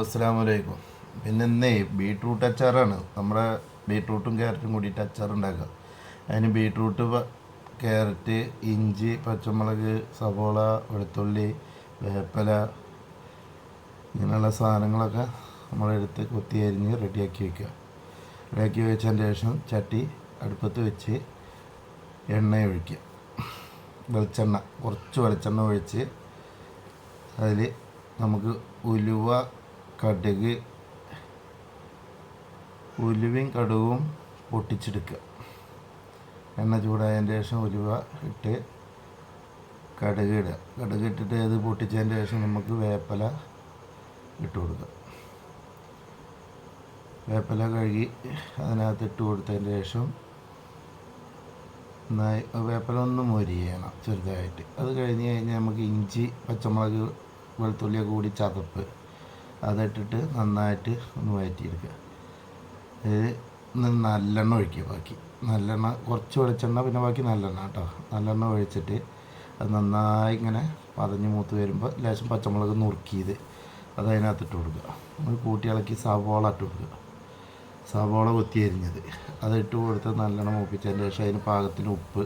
അസ്സാം വലൈക്കും പിന്നെ ഇന്നേ ബീട്രൂട്ട് അച്ചാറാണ്. നമ്മുടെ ബീട്രൂട്ടും ക്യാരറ്റും കൂടിയിട്ട് അച്ചാർ ഉണ്ടാക്കുക അതിന് ബീട്രൂട്ട് ക്യാരറ്റ് ഇഞ്ചി പച്ചമുളക് സവോള വെളുത്തുള്ളി വേപ്പല ഇങ്ങനെയുള്ള സാധനങ്ങളൊക്കെ നമ്മളെടുത്ത് കുത്തി അരിഞ്ഞ് റെഡിയാക്കി വയ്ക്കുക റെഡിയാക്കി വെച്ചതിന് ശേഷം ചട്ടി അടുപ്പത്ത് വെച്ച് എണ്ണ ഒഴിക്കുക. വെളിച്ചെണ്ണ കുറച്ച് വെളിച്ചെണ്ണ ഒഴിച്ച് അതിൽ നമുക്ക് ഉലുവ കടുക് ഉലുവയും കടുകും പൊട്ടിച്ചെടുക്കുക. എണ്ണ ചൂടായതിന് ശേഷം ഉലുവ ഇട്ട് കടുക് ഇടുക. കടുക് ഇട്ടിട്ട് അത് പൊട്ടിച്ചതിന് ശേഷം നമുക്ക് വേപ്പല ഇട്ട് കൊടുക്കുക വേപ്പല കഴുകി അതിനകത്ത് ഇട്ട് കൊടുത്തതിന് ശേഷം നന്നായി വേപ്പല ഒന്ന് മൊരിയണം ചെറുതായിട്ട്. അത് കഴിഞ്ഞ് കഴിഞ്ഞാൽ നമുക്ക് ഇഞ്ചി പച്ചമുളക് വെളുത്തുള്ളിയൊക്കെ കൂടി ചതപ്പ്. അതിട്ടിട്ട് നന്നായിട്ട് ഒന്ന് വഴറ്റിയെടുക്കുക അതായത് നല്ലെണ്ണ ഒഴിക്കുക ബാക്കി. നല്ലെണ്ണ കുറച്ച് വെളിച്ചെണ്ണ പിന്നെ ബാക്കി നല്ലെണ്ണ കേട്ടോ. നല്ലെണ്ണ ഒഴിച്ചിട്ട് അത് നന്നായി ഇങ്ങനെ പതഞ്ഞ് മൂത്ത് വരുമ്പോൾ ലേശം പച്ചമുളക് നുറുക്കിയത് അത് അതിനകത്ത് ഇട്ട് കൊടുക്കുക. നമ്മൾ കൂട്ടി ഇളക്കി സവോള ഇട്ട് കൊടുക്കുക. സവോള കൊത്തി അരിഞ്ഞത്. അത് ഇട്ട് കൊടുത്ത് നല്ലോണം മൂപ്പിച്ചതിന് ശേഷം അതിന് പാകത്തിന് ഉപ്പ്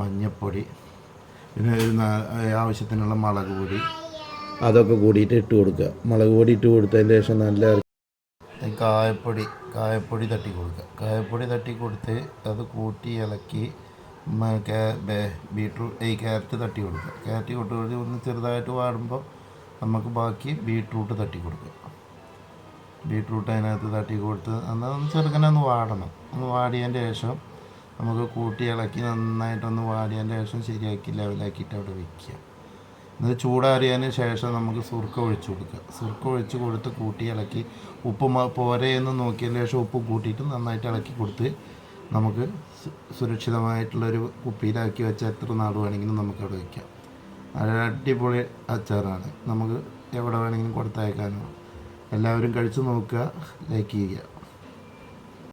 മഞ്ഞൾപ്പൊടി പിന്നെ ആവശ്യത്തിനുള്ള മുളക് പൊടി അതൊക്കെ കൂടിയിട്ട് ഇട്ട് കൊടുക്കുക. മുളക് പൊടി ഇട്ട് കൊടുത്തതിന് ശേഷം നല്ല കായപ്പൊടി കായപ്പൊടി തട്ടി കൊടുക്കുക. കായപ്പൊടി തട്ടി കൊടുത്ത് അത് കൂട്ടി ഇളക്കി ബീട്രൂട്ട് ഈ ക്യാരറ്റ് തട്ടി കൊടുക്കുക. ക്യാരറ്റ് കൊട്ട് കൊടുത്ത് ഒന്ന് ചെറുതായിട്ട് വാടുമ്പോൾ നമുക്ക് ബാക്കി ബീട്രൂട്ട് തട്ടി കൊടുക്കുക. ബീട്രൂട്ട് അതിനകത്ത് തട്ടി കൊടുത്ത് എന്നാൽ ഒന്ന് ചെറുക്കനെ ഒന്ന് വാടണം. ഒന്ന് വാടിയതിന്റെ ശേഷം നമുക്ക് കൂട്ടി ഇളക്കി നന്നായിട്ടൊന്ന് വാടിയതിന്റെ ശേഷം ശരിയാക്കി ലെവലാക്കിയിട്ട് അവിടെ വെക്കുക. എന്നിട്ട് ചൂടാറിയതിന് ശേഷം നമുക്ക് സുർക്ക ഒഴിച്ച് കൊടുക്കുക സുർക്ക ഒഴിച്ച് കൊടുത്ത് കൂട്ടി ഇളക്കി. ഉപ്പ് പോരെയെന്ന് നോക്കിയതിന് ശേഷം ഉപ്പ് കൂട്ടിയിട്ട് നന്നായിട്ട് ഇളക്കി കൊടുത്ത് നമുക്ക് സുരക്ഷിതമായിട്ടുള്ളൊരു കുപ്പിയിലാക്കി വെച്ച എത്ര നാൾ വേണമെങ്കിലും നമുക്ക് അവിടെ വയ്ക്കാം നല്ല അടിപൊളി അച്ചാറാണ്. നമുക്ക് എവിടെ വേണമെങ്കിലും കൊടുത്തയക്കാനാണ് എല്ലാവരും കഴിച്ചു നോക്കുക ലൈക്ക് ചെയ്യുക.